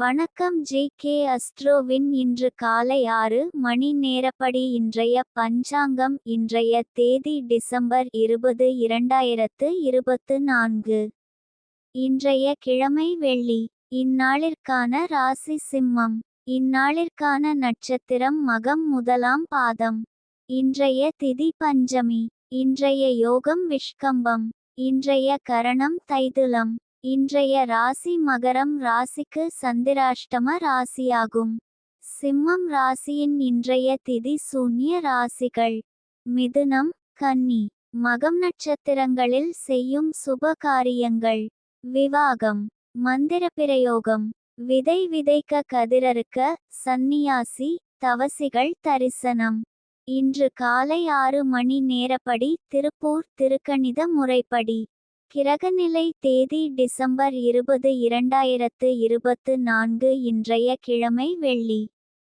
வணக்கம் G K அஸ்ட்ரோவின். இன்று காலை ஆறு மணி நேரப்படி இன்றைய பஞ்சாங்கம் இன்றைய தேதி டிசம்பர் இருபது இரண்டாயிரத்து இருபத்து நான்கு. இன்றைய கிழமை வெள்ளி இந்நாளிற்கான ராசி சிம்மம் இந்நாளிற்கான நட்சத்திரம் மகம் முதலாம் பாதம். இன்றைய திதி பஞ்சமி இன்றைய யோகம் விஷ்கம்பம் இன்றைய கரணம் தைதுலம். இன்றைய ராசி மகரம் ராசிக்கு சந்திராஷ்டம ராசியாகும். சிம்மம் ராசியின் இன்றைய திதி சூன்ய ராசிகள். மிதுனம் கன்னி. மகம் நட்சத்திரங்களில் செய்யும் சுப காரியங்கள். விவாகம் மந்திர பிரயோகம். விதை விதைக்க கதிரறுக்க சந்நியாசி தவசிகள் தரிசனம். இன்று காலை ஆறு மணி நேரப்படி திருப்பூர் திருக்கணித முறைப்படி. கிரகநிலை தேதி டிசம்பர் இருபது இரண்டாயிரத்து இருபத்து நான்கு இன்றைய கிழமை வெள்ளி.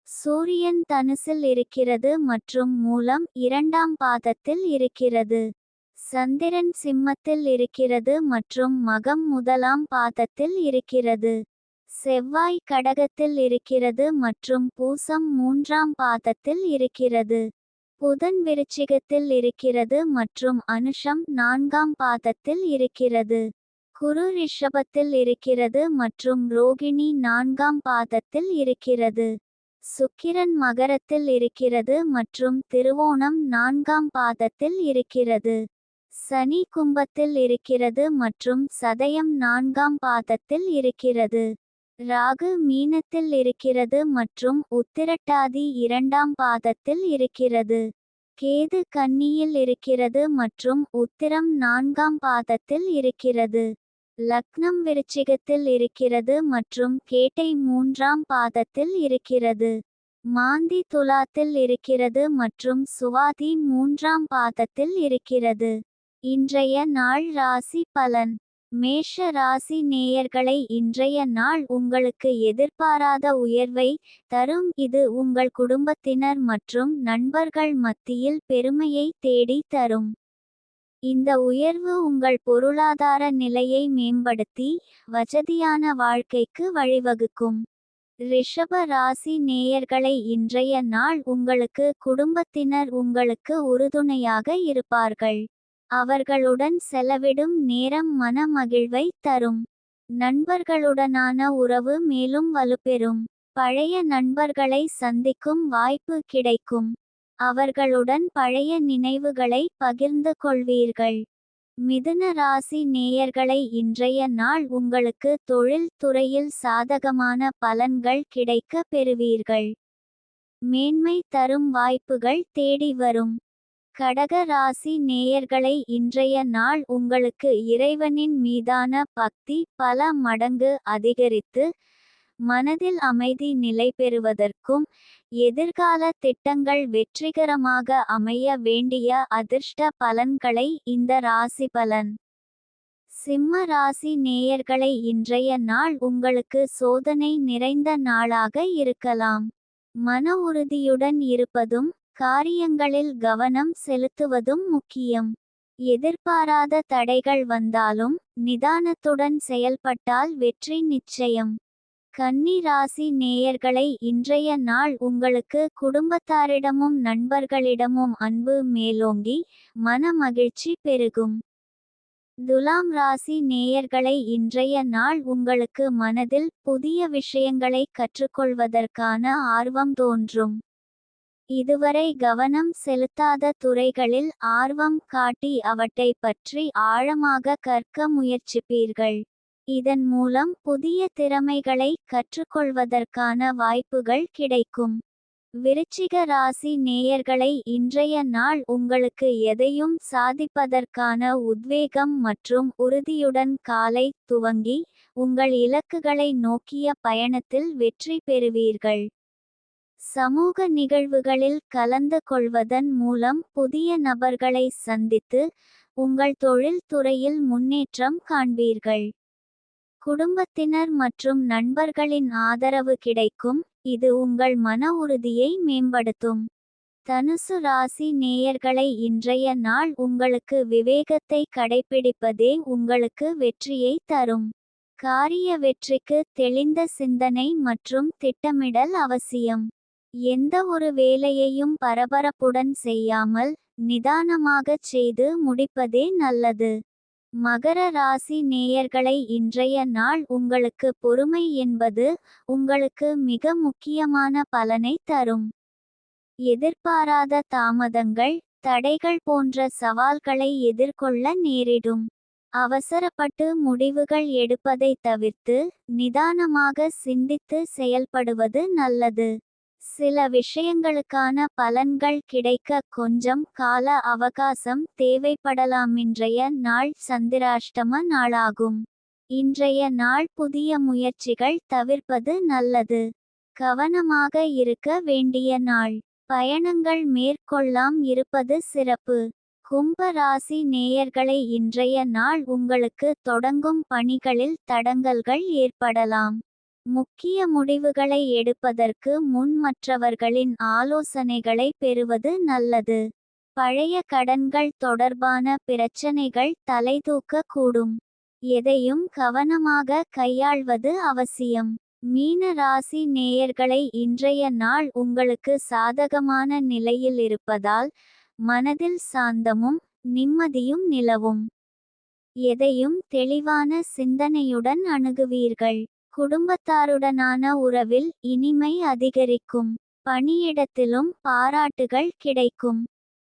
சூரியன் தனுசில் இருக்கிறது மற்றும் மூலம் இரண்டாம் பாதத்தில் இருக்கிறது. சந்திரன் சிம்மத்தில் இருக்கிறது மற்றும் மகம் முதலாம் பாதத்தில் இருக்கிறது. செவ்வாய் கடகத்தில் இருக்கிறது மற்றும் பூசம் மூன்றாம் பாதத்தில் இருக்கிறது. புதன் விருச்சிகத்தில் இருக்கிறது மற்றும் அனுஷம் நான்காம் பாதத்தில் இருக்கிறது. குரு ரிஷபத்தில் இருக்கிறது மற்றும் ரோகிணி நான்காம் பாதத்தில் இருக்கிறது. சுக்கிரன் மகரத்தில் இருக்கிறது மற்றும் திருவோணம் நான்காம் பாதத்தில் இருக்கிறது. சனி கும்பத்தில் இருக்கிறது மற்றும் சதயம் நான்காம் பாதத்தில் இருக்கிறது. ராகு மீனத்தில் இருக்கிறது மற்றும் உத்திரட்டாதி இரண்டாம் பாதத்தில் இருக்கிறது. கேது கன்னியில் இருக்கிறது மற்றும் உத்திரம் நான்காம் பாதத்தில் இருக்கிறது. லக்னம் விருச்சிகத்தில் இருக்கிறது மற்றும் கேட்டை மூன்றாம் பாதத்தில் இருக்கிறது. மாந்தி துலாத்தில் இருக்கிறது மற்றும் சுவாதி மூன்றாம் பாதத்தில் இருக்கிறது. இன்றைய நாள் ராசி பலன். மேஷ ராசி நேயர்களை இன்றைய நாள் உங்களுக்கு எதிர்பாராத உயர்வை தரும். இது உங்கள் குடும்பத்தினர் மற்றும் நண்பர்கள் மத்தியில் பெருமையை தேடி தரும். இந்த உயர்வு உங்கள் பொருளாதார நிலையை மேம்படுத்தி வசதியான வாழ்க்கைக்கு வழிவகுக்கும். ரிஷப ராசி நேயர்களை இன்றைய நாள் உங்களுக்கு குடும்பத்தினர் உங்களுக்கு உறுதுணையாக இருப்பார்கள். அவர்களுடன் செலவிடும் நேரம் மன மகிழ்வை தரும். நண்பர்களுடனான உறவு மேலும் வலுப்பெறும். பழைய நண்பர்களை சந்திக்கும் வாய்ப்பு கிடைக்கும். அவர்களுடன் பழைய நினைவுகளை பகிர்ந்து கொள்வீர்கள். மிதுன ராசி நேயர்களை இன்றைய நாள் உங்களுக்கு தொழில் துறையில் சாதகமான பலன்கள் கிடைக்க பெறுவீர்கள். மேன்மை தரும் வாய்ப்புகள் தேடி வரும். கடக ராசி நேயர்களை இன்றைய நாள் உங்களுக்கு இறைவனின் மீதான பக்தி பல மடங்கு அதிகரித்து மனதில் அமைதி நிலை பெறுவதற்கும் எதிர்கால திட்டங்கள் வெற்றிகரமாக அமைய வேண்டிய அதிர்ஷ்ட பலன்களை இந்த ராசி பலன். சிம்ம ராசி நேயர்களை இன்றைய நாள் உங்களுக்கு சோதனை நிறைந்த நாளாக இருக்கலாம். மன உறுதியுடன் இருப்பதும் காரியங்களில் கவனம் செலுத்துவதும் முக்கியம். எதிர்பாராத தடைகள் வந்தாலும் நிதானத்துடன் செயல்பட்டால் வெற்றி நிச்சயம். கன்னி ராசி நேயர்களை இன்றைய நாள் உங்களுக்கு குடும்பத்தாரிடமும் நண்பர்களிடமும் அன்பு மேலோங்கி மன மகிழ்ச்சி பெருகும். துலாம் ராசி நேயர்களை இன்றைய நாள் உங்களுக்கு மனதில் புதிய விஷயங்களை கற்றுக்கொள்வதற்கான ஆர்வம் தோன்றும். இதுவரை கவனம் செலுத்தாத துறைகளில் ஆர்வம் காட்டி அவற்றை பற்றி ஆழமாக கற்க முயற்சிப்பீர்கள். இதன் மூலம் புதிய திறமைகளை கற்றுக்கொள்வதற்கான வாய்ப்புகள் கிடைக்கும். விருச்சிக ராசி நேயர்களை இன்றைய நாள் உங்களுக்கு எதையும் சாதிப்பதற்கான உத்வேகம் மற்றும் உறுதியுடன் காலை துவங்கி உங்கள் இலக்குகளை நோக்கிய பயணத்தில் வெற்றி பெறுவீர்கள். சமூக நிகழ்வுகளில் கலந்து கொள்வதன் மூலம் புதிய நபர்களை சந்தித்து உங்கள் தொழில் துறையில் முன்னேற்றம் காண்பீர்கள். குடும்பத்தினர் மற்றும் நண்பர்களின் ஆதரவு கிடைக்கும். இது உங்கள் மன உறுதியை மேம்படுத்தும். தனுசு ராசி நேயர்களை இன்றைய நாள் உங்களுக்கு விவேகத்தை கடைபிடிப்பதே உங்களுக்கு வெற்றியை தரும். காரிய வெற்றிக்கு தெளிந்த சிந்தனை மற்றும் திட்டமிடல் அவசியம். எந்த ஒரு வேலையையும் பரபரப்புடன் செய்யாமல் நிதானமாகச் செய்து முடிப்பதே நல்லது. மகர ராசி நேயர்களை இன்றைய நாள் உங்களுக்கு பொறுமை என்பது உங்களுக்கு மிக முக்கியமான பலனை தரும். எதிர்பாராத தாமதங்கள் தடைகள் போன்ற சவால்களை எதிர்கொள்ள நேரிடும். அவசரப்பட்டு முடிவுகள் எடுப்பதை தவிர்த்து நிதானமாக சிந்தித்து செயல்படுவது நல்லது. சில விஷயங்களுக்கான பலன்கள் கிடைக்க கொஞ்சம் கால அவகாசம் தேவைப்படலாமின்றைய நாள் சந்திராஷ்டம நாளாகும். இன்றைய நாள் புதிய முயற்சிகள் தவிர்ப்பது நல்லது. கவனமாக இருக்க வேண்டிய நாள். பயணங்கள் மேற்கொள்ளாம் இருப்பது சிறப்பு. கும்ப ராசி நேயர்களை இன்றைய நாள் உங்களுக்கு தொடங்கும் பணிகளில் தடங்கல்கள் ஏற்படலாம். முக்கிய முடிவுகளை எடுப்பதற்கு முன் மற்றவர்களின் ஆலோசனைகளை பெறுவது நல்லது. பழைய கடன்கள் தொடர்பான பிரச்சனைகள் தலைதூக்க கூடும் எதையும் கவனமாக கையாள்வது அவசியம். மீன ராசி நேயர்களை இன்றைய நாள் உங்களுக்கு சாதகமான நிலையில் இருப்பதால் மனதில் சாந்தமும் நிம்மதியும் நிலவும். எதையும் தெளிவான சிந்தனையுடன் அணுகுவீர்கள். குடும்பத்தாருடனான உறவில் இனிமை அதிகரிக்கும். பணியிடத்திலும் பாராட்டுகள் கிடைக்கும்.